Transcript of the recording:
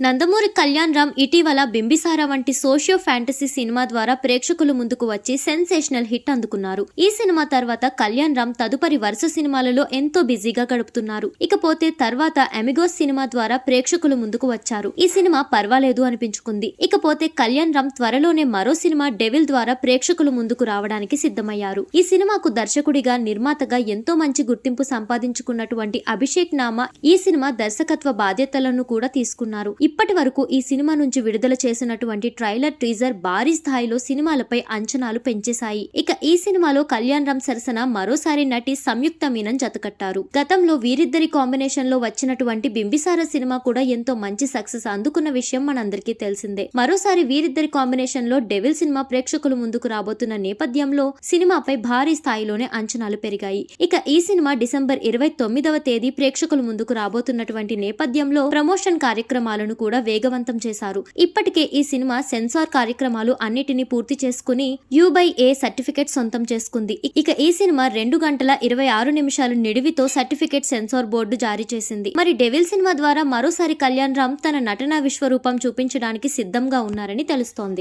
నందమూరి కళ్యాణ్ రామ్ ఇటీవల బింబిసార వంటి socio fantasy cinema ద్వారా ప్రేక్షకుల ముందుకు వచ్చి సెన్సేషనల్ హిట్ అందుకున్నారు. ఈ సినిమా తర్వాత కళ్యాణ్ రామ్ తదుపరి వరుస సినిమాలలో ఎంతో బిజీగా గడుపుతున్నారు. ఇకపోతే తర్వాత అమిగోస్ సినిమా ద్వారా ప్రేక్షకుల ముందుకు వచ్చారు. ఈ సినిమా పర్వాలేదు అనిపించుకుంది. ఇకపోతే కళ్యాణ్ రామ్ త్వరలోనే మరో సినిమా డెవిల్ ద్వారా ప్రేక్షకుల ముందుకు రావడానికి సిద్ధమయ్యారు. ఈ సినిమాకు దర్శకుడిగా నిర్మాతగా ఎంతో మంచి గుర్తింపు సంపాదించుకున్నటువంటి అభిషేక్ నామా ఈ సినిమా దర్శకత్వ బాధ్యతలను కూడా తీసుకున్నారు. ఇప్పటి వరకు ఈ సినిమా నుంచి విడుదల చేసినటువంటి ట్రైలర్ టీజర్ భారీ స్థాయిలో సినిమాలపై అంచనాలు పెంచేశాయి. ఇక ఈ సినిమాలో కళ్యాణ్ రామ్ సరసన మరోసారి నటి సంయుక్త మీనన్ జతకట్టారు. గతంలో వీరిద్దరి కాంబినేషన్లో వచ్చినటువంటి బింబిసార సినిమా కూడా ఎంతో మంచి సక్సెస్ అందుకున్న విషయం మనందరికీ తెలిసిందే. మరోసారి వీరిద్దరి కాంబినేషన్లో డెవిల్ సినిమా ప్రేక్షకుల ముందుకు రాబోతున్న నేపథ్యంలో సినిమాపై భారీ స్థాయిలోనే అంచనాలు పెరిగాయి. ఇక ఈ సినిమా డిసెంబర్ ఇరవై తొమ్మిదవ తేదీ ప్రేక్షకుల ముందుకు రాబోతున్నటువంటి నేపథ్యంలో ప్రమోషన్ కార్యక్రమాలను కూడా వేగవంతం చేశారు. ఇప్పటికే ఈ సినిమా సెన్సార్ కార్యక్రమాలు అన్నిటినీ పూర్తి చేసుకుని యూ బై ఏ సర్టిఫికేట్ సొంతం చేసుకుంది. ఇక ఈ సినిమా రెండు గంటల ఇరవై ఆరు నిమిషాలు నిడివితో సర్టిఫికేట్ సెన్సార్ బోర్డు జారీ చేసింది. మరి డెవిల్ సినిమా ద్వారా మరోసారి కళ్యాణ్ రామ్ తన నటనా విశ్వరూపం చూపించడానికి సిద్ధంగా ఉన్నారని తెలుస్తోంది.